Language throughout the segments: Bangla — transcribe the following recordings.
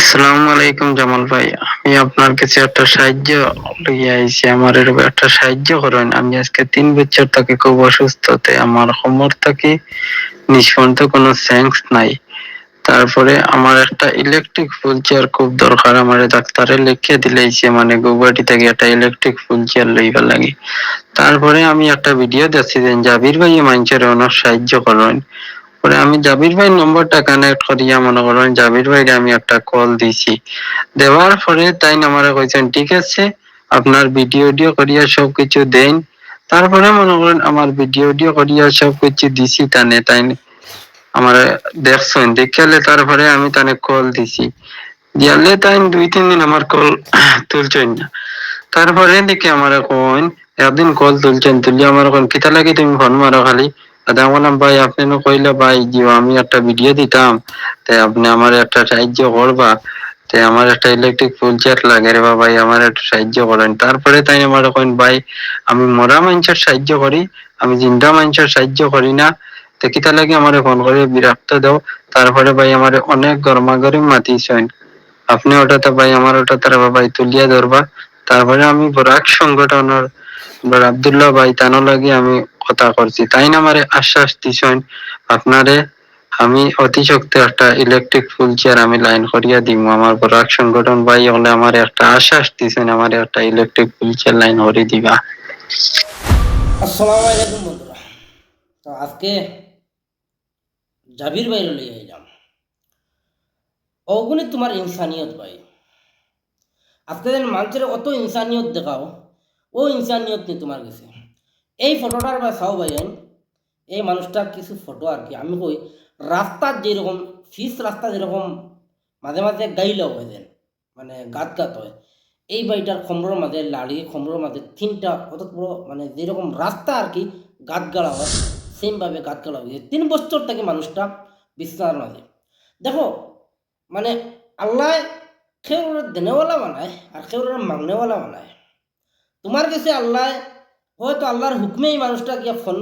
আসসালামু আলাইকুম জামাল ভাই। আমি আপনার কাছে একটা সাহায্য আইছি। আমার এরকম একটা সাহায্য করেন। আমি আজকে তিন বছর খুব অসুস্থ আমার কোমর থেকে পর্যন্ত কোনো সেন্স নাই। তারপরে আমার একটা ইলেকট্রিক ফুল চেয়ার খুব দরকার। আমার ডাক্তারে লিখে দিলেইছে মানে গুয়াহাটি থেকে একটা ইলেকট্রিক ফুল চেয়ার লইবার লাগে। তারপরে আমি একটা ভিডিও দেখছি যে ভাই মানুষের অনেক সাহায্য করেন। পরে আমি জাবির ভাই নম্বরটা কানেক্ট করিয়া মনে করেন জাবির ভাইকে আমি একটা কল দিছি। দেওয়ার পরে তাই আমারে কইছেন, ঠিক আছে, আপনার ভিডিও অডিও করিয়া সব কিছু দেন। তারপরে মনে করেন, আমার ভিডিও অডিও করিয়া সব কিছু দিছি তানে, তাই আমার দেখছেন দেখালে তারপরে আমি তানে কল দিছি। দিয়ালে তাই দুই, তিন দিন আমার কল তুলছেন না। তারপরে দেখি আমার কোন একদিন কল তুলছেন তুলি আমার কোন কিতা লাগি তুমি ফোন মারো খালি? দাদা বললাম, ভাই, আপনি কইলে, ভাই, যে আমি একটা ভিডিও দিতাম তাই আপনি আমার একটা সাহায্য করবা। তাই আমার একটা ইলেকট্রিক ফুল চেয়ার লাগে রে ভাই, আমার একটা সাহায্য করেন। তারপরে তাই আমার কইন, ভাই, আমি মরা মানুষের সাহায্য করি, আমি জিন্দা মানুষের সাহায্য করি না। তো কিতা লাগে আমার ফোন করে বিরক্ত দাও। তারপরে ভাই, আমার অনেক গরমাগরম মাতিছেন। আপনি ওটাতে, ভাই, আমার ওটাতে ভাই, তুলিয়া ধরবা। তারপরে আমি বরাক সংগঠনের আব্দুল্লাহ ভাই তানো লাগে আমি কথা করছি তাই না আমারে আশ্বাস দিছেন? আপনারে আমি অতি শক্তি একটা ইলেকট্রিক ফুল চেয়ার আমি লাইন করিয়া দিব আমার বরাক সংগঠন ভাই হলে আমার একটা আশ্বাস দিছেন, আমার একটা ইলেকট্রিক ফুল চেয়ার লাইন করে দিবা। আসসালামু আলাইকুম বন্ধুরা। তো আজকে জাবির বাইরে লইয়া আইলাম। অগুণিত তোমার ইনসানিয়ত ভাই। আজকে মানুষের অত ইনসানিয়ত দেখাও, ও ইনসানিয়ত নেই তোমার কাছে এই ফটোটার বা চাও ভাইয়েন এই মানুষটার কিছু ফটো আর কি। আমি কই, রাস্তার যেরকম ফিস রাস্তা যেরকম, মাঝে মাঝে গাইলাও হয় যেন মানে গাত গাত হয়। এই বাড়িটার খম্বর মাঝে লাড়ি খম্বর মাঝে তিনটা অত বড় মানে যেরকম রাস্তা আর কি গাত গাড়া হয় সেমভাবে গাত গাড়া হয়েছে তিন বছর থেকে মানুষটা বিছনার মাঝে। দেখো মানে আল্লাহ কেউ দেনেওয়ালা বানায় আর কেউ মাংনেওয়ালা বানায়। তোমার কাছে আল্লাহ হয়তো আল্লাহর হুকমেই মানুষটা গিয়া ফোন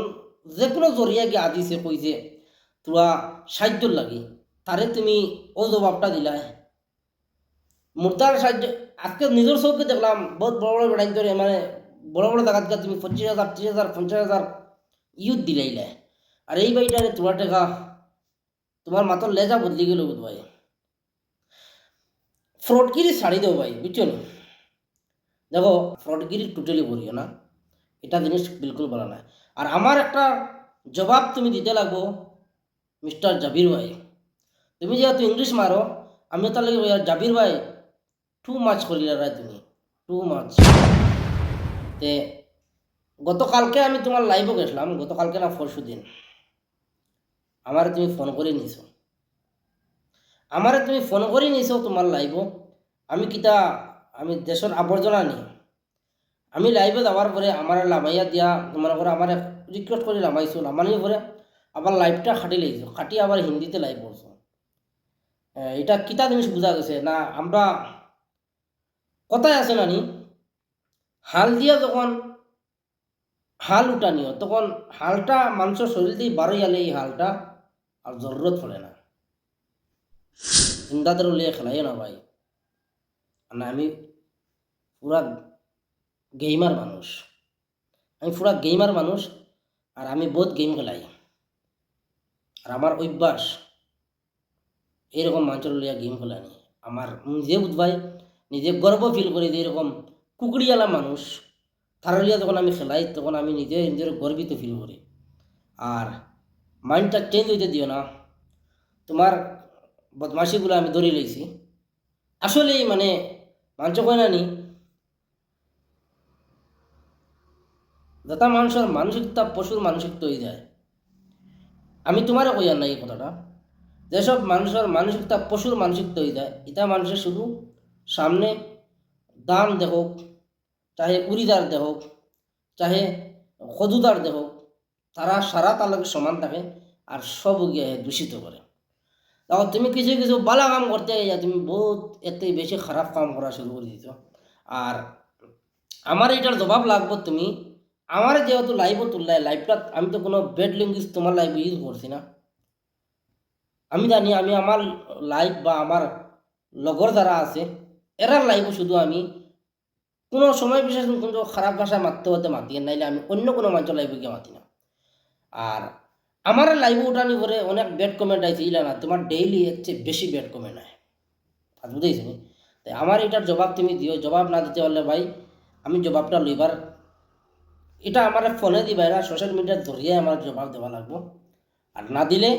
যে কোনো জরিয়া গিয়া আদিছে কইছে তোরা সাহায্য লাগে তারে তুমি ও জবাবটা দিলাই মুর্দার সাহায্য, আজকে নিজের চোখে দেখলাম, বহুত বড় বড় বেড়াই ধরে মানে বড় বড় জায়গা তুমি পঁচিশ হাজার ত্রিশ হাজার পঞ্চাশ হাজার ইউথ দিলাইলে। আর এই বাড়িটারে তোমার টাকা তোমার মাথার লেজা বদলি গেল বোধ ভাই ফ্রডগিরি ছাড়ি দেও ভাই বুঝছ না? দেখো ফ্রডগিরি টোটালি করিও না। এটা জিনিস বিলকুল ভালো না আর আমার একটা জবাব তুমি দিতে লাগবো, মিস্টার জাবির ভাই। তুমি যেহেতু ইংলিশ মারো আমি তাহলে জাবির ভাই টু মাছ করিলে রায় তুমি টু মাছ তে গতকালকে আমি তোমার লাইভও গেছিলাম, গতকালকে না পরশু দিন। আমারে তুমি ফোন করে নিছো। আমারে তুমি ফোন করে নিছো তোমার লাইভও আমি কিতা, আমি দেশের আবর্জনা নি। আমি লাইভে যাওয়ার পরে আমার লামাইয়া দিয়া মনে করে আমার রিকোয়েস্ট করে লামাইছো লামানির পরে আবার লাইভটা খাটি লাইছো খাটি আবার হিন্দিতে লাইভ করছ এটা কিতা জিনিস বোঝা গেছে, না, আমরা কথায় আছে নানি হাল দিয়া যখন, হাল উঠানিও তখন হালটা মানুষের শরীর দিয়ে বারোই আলে এই হালটা আর জরুরত পড়ে না। জিন্দাদের উলিয়ে খেলাইও না ভাই না, আমি পুরা গেইমার মানুষ। আমি পুরা গেইমার মানুষ আর আমি বহুত গেম খেলাই। আর আমার অভ্যাস, এরকম মানুষের লিয়া গেম খেলানি। আমার নিজে বুঝবাই, নিজে গর্ব ফিল করি যে এরকম কুকুরিয়ালা মানুষ, তারা লিয়া যখন আমি খেলাই, তখন আমি নিজে নিজের গর্বিত ফিল করি। আর মাইন্ডটা চেঞ্জ হইতে দিও না। তোমার বদমাশিগুলো আমি ধরে লইছি। আসলেই মানে মানুষ কয় না নি যথা মানুষের মানসিকতা পশুর মানসিকতা হয়ে যায়। আমি তোমারও কই আর না এই কথাটা। যেসব মানুষের মানসিকতা পশুর মানসিকতা হয়ে যায়। এটা মানুষের শুধু সামনে দান দেখুক, চাহে উড়িদার দেখুক, চাহে সদুদার দেখুক তারা সারা তার লগে সমান থাকে আর সব গিয়ে দূষিত করে তখন তুমি কিছু কিছু বালা কাম করতে গিয়ে তুমি বহুত এতে বেশি খারাপ কাম করা শুরু করে দিত আর আমার এটার জবাব লাগবো তুমি আমার যেহেতু লাইভও তুললাই লাইভটা আমি তো কোনো বেড ল্যাঙ্গুয়েজ তোমার লাইভে ইউজ করছি না। আমি জানি আমি আমার লাইভ বা আমার লগর যারা আছে, এরার লাইভও শুধু আমি কোনো সময় বিশেষ কোনো খারাপ ভাষা মারতে হতে মাতি নাইলে আমি অন্য কোনো মানুষের লাইভে গিয়ে মাতি না। আর আমার লাইভে উঠানি পরে অনেক ব্যাড কমেন্ট আইছে, ইলা না, তোমার ডেইলি এর চেয়ে বেশি ব্যাড কমেন্ট বুঝেছি নি? তাই আমার এটার জবাব তুমি দিও, জবাব না দিতে পারলে ভাই, আমি জবাবটা লইবার এটা আমার ফোনে দিবা এরা সোশ্যাল মিডিয়ার ধরিয়ে আমার জবাব দেওয়া লাগবো। আর না দিলে